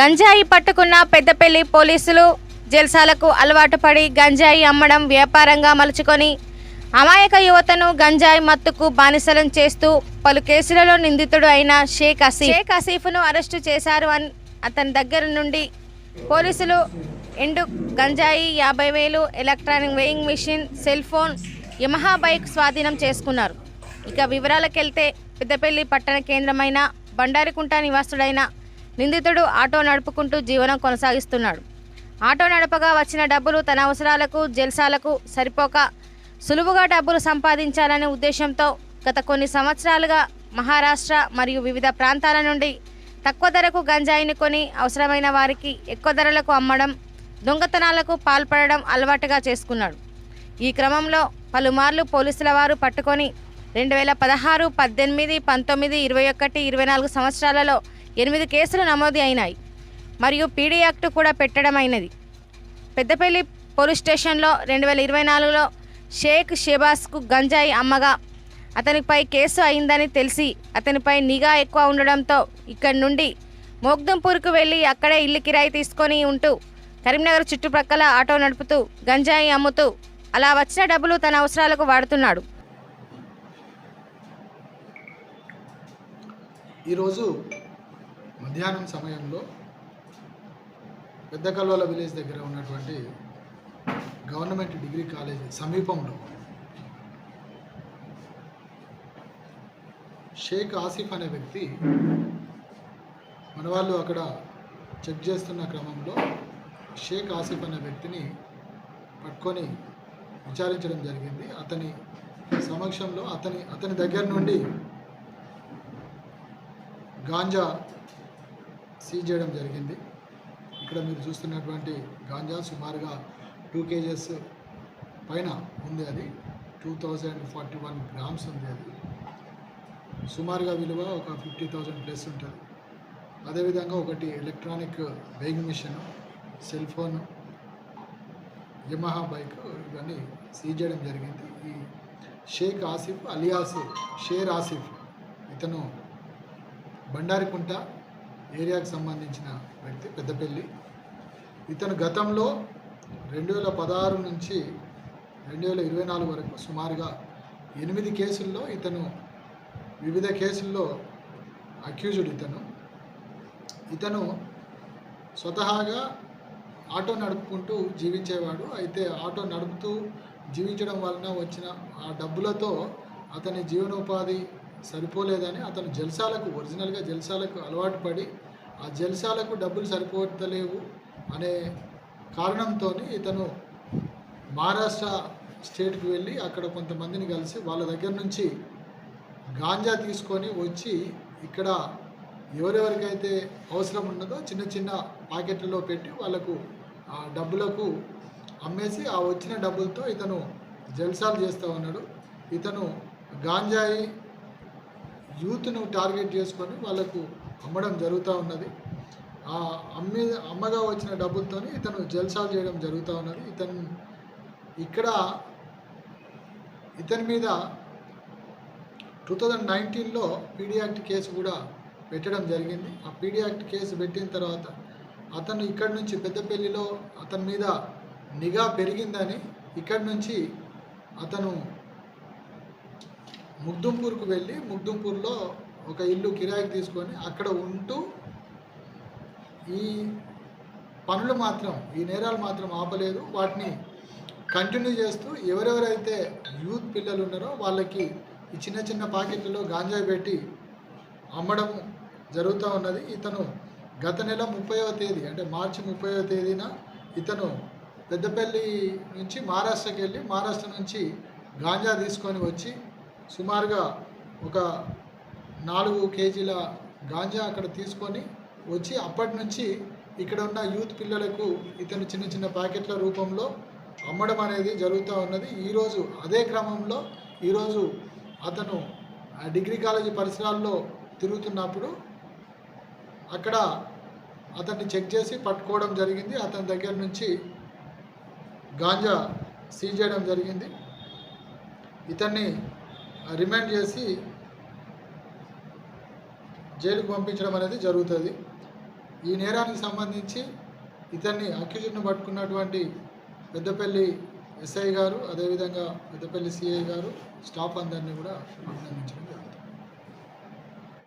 గంజాయి పట్టుకున్న పెద్దపల్లి పోలీసులు జల్సాలకు అలవాటు పడి గంజాయి అమ్మడం వ్యాపారంగా మలుచుకొని అమాయక యువతను గంజాయి మత్తుకు బానిసలం చేస్తూ పలు కేసులలో నిందితుడు అయిన షేక్ అసీఫ్. షేక్ అసీఫ్ను అరెస్టు చేశారు అని అతని దగ్గర నుండి పోలీసులు ఎండు గంజాయి యాభై వేలు electronic weighing machine cell phone Yamaha bike స్వాధీనం చేసుకున్నారు. ఇక వివరాలకెళ్తే పెద్దపల్లి పట్టణ కేంద్రమైన బండారికుంట నివాసుడైన నిందితుడు ఆటో నడుపుకుంటూ జీవనం కొనసాగిస్తున్నాడు. ఆటో నడపగా వచ్చిన డబ్బులు తన అవసరాలకు జల్సాలకు సరిపోక సులువుగా డబ్బులు సంపాదించాలనే ఉద్దేశంతో గత కొన్ని సంవత్సరాలుగా మహారాష్ట్ర మరియు వివిధ ప్రాంతాల నుండి తక్కువ ధరకు గంజాయిని కొని అవసరమైన వారికి ఎక్కువ ధరలకు అమ్మడం దొంగతనాలకు పాల్పడడం అలవాటుగా చేసుకున్నాడు. ఈ క్రమంలో పలుమార్లు పోలీసుల వారు పట్టుకొని రెండు వేల పదహారు పద్దెనిమిది పంతొమ్మిది ఇరవై ఒకటి ఇరవై నాలుగు సంవత్సరాలలో ఎనిమిది కేసులు నమోదు అయినాయి. మరియు పీడీ యాక్ట్ కూడా పెట్టడం అయినది పెద్దపల్లి పోలీస్ స్టేషన్లో రెండు వేల ఇరవై నాలుగులో షేక్ షెబాస్కు గంజాయి అమ్మగా అతనిపై కేసు అయిందని తెలిసి అతనిపై నిఘా ఎక్కువ ఉండడంతో ఇక్కడి నుండి మోగ్దంపూర్కు వెళ్ళి అక్కడే ఇల్లు కిరాయి తీసుకొని ఉంటూ కరీంనగర్ చుట్టుప్రక్కల ఆటో నడుపుతూ గంజాయి అమ్ముతూ అలా వచ్చిన డబ్బులు తన అవసరాలకు వాడుతున్నాడు. ఈరోజు మధ్యాహ్నం సమయంలో పెద్ద కల్వల విలేజ్ దగ్గర ఉన్నటువంటి గవర్నమెంట్ డిగ్రీ కాలేజ్ సమీపంలో షేక్ ఆసిఫ్ అనే వ్యక్తి మన వాళ్ళు అక్కడ చెక్ చేస్తున్న క్రమంలో షేక్ ఆసిఫ్ అనే వ్యక్తిని పట్టుకొని విచారించడం జరిగింది. అతని సమక్షంలో అతని అతని దగ్గర నుండి గాంజా సీజ్ చేయడం జరిగింది. ఇక్కడ మీరు చూస్తున్నటువంటి గాంజా సుమారుగా టూ కేజెస్ పైన ఉంది అది. Two thousand forty one grams ఉంది అది. సుమారుగా విలువ ఒక ఫిఫ్టీ థౌజండ్ ప్లస్ ఉంటుంది. అదేవిధంగా ఒకటి electronic weighing machine cell phone Yamaha bike ఇవన్నీ సీజ్ చేయడం జరిగింది. ఈ షేక్ ఆసిఫ్ అలియాస్ షేర్ ఆసిఫ్ ఇతను బండారికుంట ఏరియాకు సంబంధించిన వ్యక్తి పెద్దపల్లి ఇతను గతంలో రెండు వేల పదహారు నుంచి రెండు వేల ఇరవై నాలుగు వరకు సుమారుగా ఎనిమిది కేసుల్లో ఇతను వివిధ కేసుల్లో అక్యూజుడ్ ఇతను. ఇతను స్వతహాగా ఆటో నడుపుకుంటూ జీవించేవాడు. అయితే ఆటో నడుపుతూ జీవించడం వలన వచ్చిన ఆ డబ్బులతో అతని జీవనోపాధి సరిపోలేదని అతను జల్సాలకు ఒరిజినల్గా జల్సాలకు అలవాటు పడి ఆ జల్సాలకు డబ్బులు సరిపోతలేవు అనే కారణంతో ఇతను మహారాష్ట్ర స్టేట్కి వెళ్ళి అక్కడ కొంతమందిని కలిసి వాళ్ళ దగ్గర నుంచి గాంజా తీసుకొని వచ్చి ఇక్కడ ఎవరెవరికైతే అవసరం ఉన్నదో చిన్న చిన్న పాకెట్లలో పెట్టి వాళ్ళకు ఆ డబ్బులకు అమ్మేసి ఆ వచ్చిన డబ్బులతో ఇతను జల్సాలు చేస్తూ ఉన్నాడు. ఇతను గాంజాయి యూత్ను టార్గెట్ చేసుకొని వాళ్ళకు అమ్మడం జరుగుతూ ఉన్నది. ఆ అమ్మే అమ్మగా వచ్చిన డబ్బులతో ఇతను జల్సాలు చేయడం జరుగుతూ ఉన్నది. ఇతను ఇక్కడ ఇతని మీద టూ థౌజండ్ నైన్టీన్లో పీడీ యాక్ట్ కేసు కూడా పెట్టడం జరిగింది. ఆ పీడీ యాక్ట్ కేసు పెట్టిన తర్వాత అతను ఇక్కడి నుంచి పెద్దపల్లిలో అతని మీద నిఘా పెరిగిందని ఇక్కడి నుంచి అతను ముగ్దుంపూర్కు వెళ్ళి ముగ్దుంపూర్లో ఒక ఇల్లు కిరాయికి తీసుకొని అక్కడ ఉంటూ ఈ పనులు మాత్రం ఈ నేరాలు మాత్రం ఆపలేదు. వాటిని కంటిన్యూ చేస్తూ ఎవరెవరైతే యూత్ పిల్లలు ఉన్నారో వాళ్ళకి ఈ చిన్న చిన్న పాకెట్లలో గాంజా పెట్టి అమ్మడం జరుగుతూ ఉన్నది. ఇతను గత నెల ముప్పైవ తేదీ అంటే మార్చి ముప్పైవ తేదీన ఇతను పెద్దపల్లి నుంచి మహారాష్ట్రకి వెళ్ళి మహారాష్ట్ర నుంచి గాంజా తీసుకొని వచ్చి సుమారుగా ఒక నాలుగు కేజీల గాంజా అక్కడ తీసుకొని వచ్చి అప్పటి నుంచి ఇక్కడ ఉన్న యూత్ పిల్లలకు ఇతను చిన్న చిన్న ప్యాకెట్ల రూపంలో అమ్మడం అనేది జరుగుతూ ఉన్నది. ఈరోజు అదే క్రమంలో ఈరోజు అతను ఆ డిగ్రీ కాలేజీ పరిసరాల్లో తిరుగుతున్నప్పుడు అక్కడ అతన్ని చెక్ చేసి పట్టుకోవడం జరిగింది. అతని దగ్గర నుంచి గాంజా సీజ్ చేయడం జరిగింది. ఇతన్ని రిమాండ్ చేసి జైలుకు పంపించడం అనేది జరుగుతుంది. ఈ నేరానికి సంబంధించి ఇతన్ని అక్యూజ్డ్ను పట్టుకున్నటువంటి పెద్దపల్లి ఎస్ఐ గారు అదేవిధంగా పెద్దపల్లి సిఐ గారు స్టాఫ్ అందరినీ కూడా అభినందించడం జరుగుతుంది.